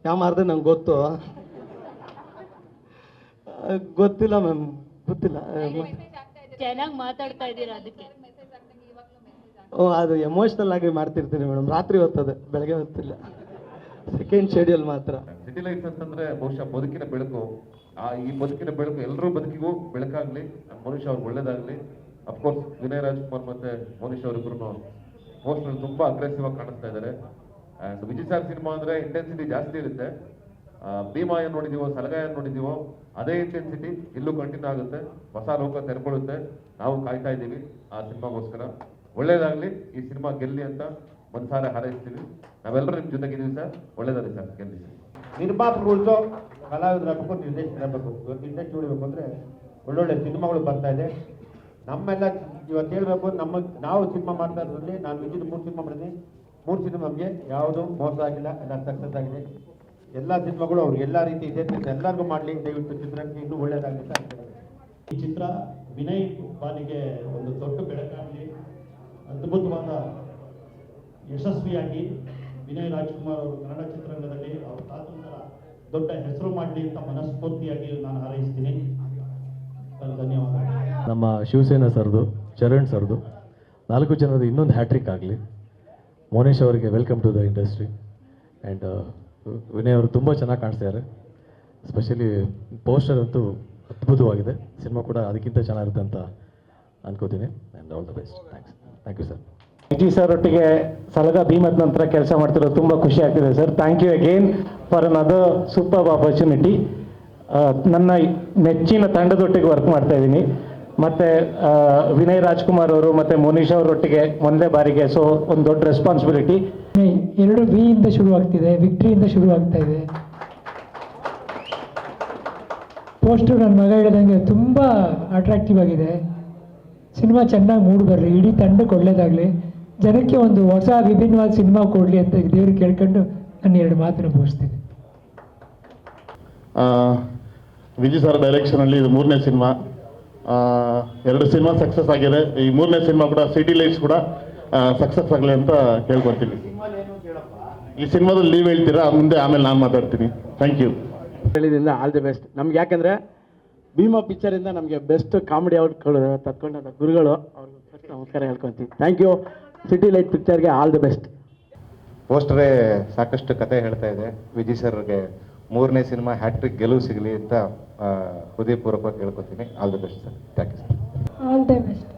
Speaker 17: ಯಾವ ಮಾರ್ದೆ ನಂಗೆ ಗೊತ್ತು? ಗೊತ್ತಿಲ್ಲ ಮ್ಯಾಮ್ ಗೊತ್ತಿಲ್ಲ.
Speaker 3: ಚೆನ್ನಾಗಿ ಮಾತಾಡ್ತಾ ಇದ್ದೀರಾ ಅದಕ್ಕೆ?
Speaker 17: ಓ ಅದು ಎಮೋಷ್ನಲ್ ಆಗಿ ಮಾಡ್ತಿರ್ತೀನಿ ಮೇಡಮ್ ರಾತ್ರಿ ಹೊತ್ತದೆ ಬೆಳಗ್ಗೆ ಹೊತ್ತಿಲ್ಲ. ಸೆಕೆಂಡ್ ಶೆಡ್ಯೂಲ್ ಮಾತ್ರ.
Speaker 18: ಸಿಟಿ ಲೈಫ್ ಅಂತಂದ್ರೆ ಬಹುಶಃ ಬದುಕಿನ ಬೆಳಕು. ಆ ಈ ಬದುಕಿನ ಬೆಳಕು ಎಲ್ಲರೂ ಬದುಕಿಗೂ ಬೆಳಕಾಗ್ಲಿ. ಮನುಷ್ಯ ಅವ್ರಿಗೆ ಒಳ್ಳೇದಾಗ್ಲಿ. ಅಫ್ಕೋರ್ಸ್ ವಿನಯ್ ರಾಜ್ಕುಮಾರ್ ಮತ್ತೆ ಮನುಷ್ಯ ಅವರಿಬ್ರು ಪೋಸ್ಟರ್ ತುಂಬಾ ಅಗ್ರೆಸಿವ್ ಆಗಿ ಕಾಣಿಸ್ತಾ ಇದ್ದಾರೆ ವಿಜಯ್ ಸಾರ್ ಸಿನಿಮಾ ಅಂದ್ರೆ ಇಂಟೆನ್ಸಿಟಿ ಜಾಸ್ತಿ ಇರುತ್ತೆ. ಭೀಮಾ ಏನ್ ನೋಡಿದೀವೋ ಸಲಗಾ ಏನ್ ನೋಡಿದೀವೋ, ಅದೇ ಇಂಟೆನ್ಸಿಟಿ ಇಲ್ಲೂ ಕಂಟಿನ್ಯೂ ಆಗುತ್ತೆ. ಹೊಸ ಲೋಕ ತೆರ್ಕೊಳ್ಳುತ್ತೆ. ನಾವು ಕಾಯ್ತಾ ಇದ್ದೀವಿ ಆ ಸಿನಿಮಾಗೋಸ್ಕರ. ಒಳ್ಳೇದಾಗ್ಲಿ, ಈ ಸಿನಿಮಾ ಗೆಲ್ಲಿ ಅಂತ ಮನ್ಸಾರೆ ಹಾರೈಸ್ತೀವಿ. ನಾವೆಲ್ಲರೂ ನಿಮ್ ಜೊತೆಗಿದ್ದೀವಿ ಸರ್. ಒಳ್ಳೇದಾಗಲಿ ಸರ್. ಗೆಲ್ಲಿ
Speaker 11: ನಿರ್ಮಾಪಕರು ಕಲಾವಿದರ ಕಲಾವಿದರಾಗಬೇಕು ಇವತ್ತು ಇಂಡಸ್ಟ್ರಿ ಉಳಿಬೇಕು ಅಂದ್ರೆ ಒಳ್ಳೊಳ್ಳೆ ಸಿನಿಮಾಗಳು ಬರ್ತಾ ಇದೆ. ನಮ್ಮೆಲ್ಲ ಇವತ್ತು ಹೇಳ್ಬೇಕು ನಮ್ಮ ನಾವು ಸಿನಿಮಾ ಮಾಡ್ತಾ ಇರೋದ್ರಲ್ಲಿ ನಾನು ವಿಜಿತ್ ಮೂರು ಸಿನಿಮಾ ಮಾಡಿದ್ದೀನಿ. ಮೂರು ಸಿನಿಮಾಗೆ ಯಾವುದು ಮೋಸ ಆಗಿಲ್ಲ ಎಲ್ಲ ಸಕ್ಸಸ್ ಆಗಿದೆ. ಎಲ್ಲ ಸಿನಿಮಾಗಳು ಅವ್ರಿಗೆ ಎಲ್ಲ ರೀತಿ ಇದೆ ಎಲ್ಲರಿಗೂ ಮಾಡಲಿ ದಯವಿಟ್ಟು ಚಿತ್ರಕ್ಕೆ ಇನ್ನೂ ಒಳ್ಳೇದಾಗಲಿ ಅಂತ.
Speaker 9: ಈ ಚಿತ್ರ ವಿನಯ್ ಬಾಲಿಗೆ ಒಂದು ದೊಡ್ಡ ಬೆಳಕಾಗಲಿ ಅದ್ಭುತವಾದ ಯಶಸ್ವಿಯಾಗಿ ವಿನಯ್ ರಾಜ್ಕುಮಾರ್ ಅವರು ಕನ್ನಡ ಚಿತ್ರರಂಗದಲ್ಲಿ ಅವ್ರ ತಾತಂತರ ದೊಡ್ಡ ಹೆಸರು ಮಾಡಲಿ ಅಂತ ಮನಸ್ಫೂರ್ತಿಯಾಗಿ ನಾನು ಹಾರೈಸ್ತೀನಿ. ಧನ್ಯವಾದ
Speaker 19: ನಮ್ಮ ಶಿವಸೇನಾ ಸರ್ದು. ಚರಣ್ ಸರ್ದು. ನಾಲ್ಕು ಜನದ ಇನ್ನೊಂದು ಹ್ಯಾಟ್ರಿಕ್ ಆಗಲಿ. ಮೋನೇಶ್ ಅವರಿಗೆ welcome to the industry and Vinay ಅವರು ತುಂಬ ಚೆನ್ನಾಗಿ ಕಾಣಿಸ್ತಾರೆ ಸ್ಪೆಷಲಿ ಪೋಸ್ಟರ್ ಅಂತೂ ಅದ್ಭುತವಾಗಿದೆ. ಸಿನಿಮಾ ಕೂಡ ಅದಕ್ಕಿಂತ ಚೆನ್ನಾಗಿರುತ್ತೆ ಅಂತ ಅನ್ಕೋತೀನಿ. And all the best thanks thank you sir
Speaker 10: ji sir ಒಟ್ಟಿಗೆ ಸಲಗ ಭೀಮತ್ ನಂತರ ಕೆಲಸ ಮಾಡ್ತಿರೋದು ತುಂಬ ಖುಷಿ ಆಗ್ತಿದೆ sir thank you again for another super opportunity ನನ್ನ ನೆಚ್ಚಿನ ತಂಡದೊಟ್ಟಿಗೆ ವರ್ಕ್ ಮಾಡ್ತಾ ಇದ್ದೀನಿ. ಮತ್ತೆ ವಿನಯ್ ರಾಜ್ಕುಮಾರ್ ಅವರು ಮತ್ತೆ ಮೋನಿಶ್ ಅವರೊಟ್ಟಿಗೆ ಒಂದೇ ಬಾರಿಗೆ ಸೊ ಒಂದು ದೊಡ್ಡ ರೆಸ್ಪಾನ್ಸಿಬಿಲಿಟಿ
Speaker 20: ಎರಡು ವಿ ಇಂದ ಶುರು ಆಗ್ತಿದೆ ವಿಕ್ಟ್ರಿಯಿಂದ ಶುರು ಆಗ್ತಾ ಇದೆ. ಪೋಸ್ಟರ್ ನನ್ನ ಮಗ ಹೇಳಿದಂಗೆ ತುಂಬ ಅಟ್ರಾಕ್ಟಿವ್ ಆಗಿದೆ. ಸಿನಿಮಾ ಚೆನ್ನಾಗಿ ಮೂಡ್ ಬರಲಿ ಇಡೀ ತಂಡಕ್ಕೆ ಒಳ್ಳೇದಾಗಲಿ. ಜನಕ್ಕೆ ಒಂದು ಹೊಸ ವಿಭಿನ್ನವಾದ ಸಿನಿಮಾ ಕೊಡಲಿ ಅಂತ ದೇವ್ರು ಕೇಳ್ಕೊಂಡು ನಾನು ಎರಡು ಮಾತನ್ನು ಮುಗಿಸ್ತೀನಿ.
Speaker 21: ವಿಜಯ್ ಸರ್ ಡೈರೆಕ್ಷನಲ್ಲಿ ಇದು ಮೂರನೇ ಸಿನಿಮಾ. ಎರಡು ಸಿನಿಮಾ ಸಕ್ಸಸ್ ಆಗಿದೆ. ಈ ಮೂರನೇ ಸಿನಿಮಾ ಕೂಡ ಸಿಟಿ ಲೈಟ್ಸ್ ಕೂಡ ಸಕ್ಸಸ್ ಆಗಲಿ ಅಂತ ಕೇಳ್ಕೊತೀನಿ ಈ ಸಿನಿಮಾದಲ್ಲಿ ನೀವು ಹೇಳ್ತೀರಾ? ಮುಂದೆ ಆಮೇಲೆ ನಾನು ಮಾತಾಡ್ತೀನಿ. ಥ್ಯಾಂಕ್ ಯು
Speaker 17: ಹೇಳಿದ್ರಿಂದ ಆಲ್ ದಿ ಬೆಸ್ಟ್ ನಮ್ಗೆ ಯಾಕಂದ್ರೆ ಭೀಮಾ ಪಿಕ್ಚರಿಂದ ನಮಗೆ ಬೆಸ್ಟ್ ಕಾಮಿಡಿ ಔಟ್ಗಳು ತತ್ಕೊಂಡಂಥ ಗುರುಗಳು. ಅವ್ರಿಗೆ ಫಸ್ಟ್ ನಮಸ್ಕಾರ ಹೇಳ್ಕೊಂತೀವಿ ಥ್ಯಾಂಕ್ ಯು ಸಿಟಿ ಲೈಟ್ ಪಿಕ್ಚರ್ಗೆ ಆಲ್ ದಿ ಬೆಸ್ಟ್
Speaker 7: ಪೋಸ್ಟರೇ ಸಾಕಷ್ಟು ಕತೆ ಹೇಳ್ತಾ ಇದೆ. ವಿಜಯ್ ಸರ್ಗೆ ಮೂರನೇ ಸಿನಿಮಾ ಹ್ಯಾಟ್ರಿಕ್ ಗೆಲುವು ಸಿಗಲಿ ಅಂತ ಹೃದಯಪೂರ್ವಕವಾಗಿ ಕೇಳ್ಕೊತೀನಿ all the best sir. Thank you sir.
Speaker 20: The best.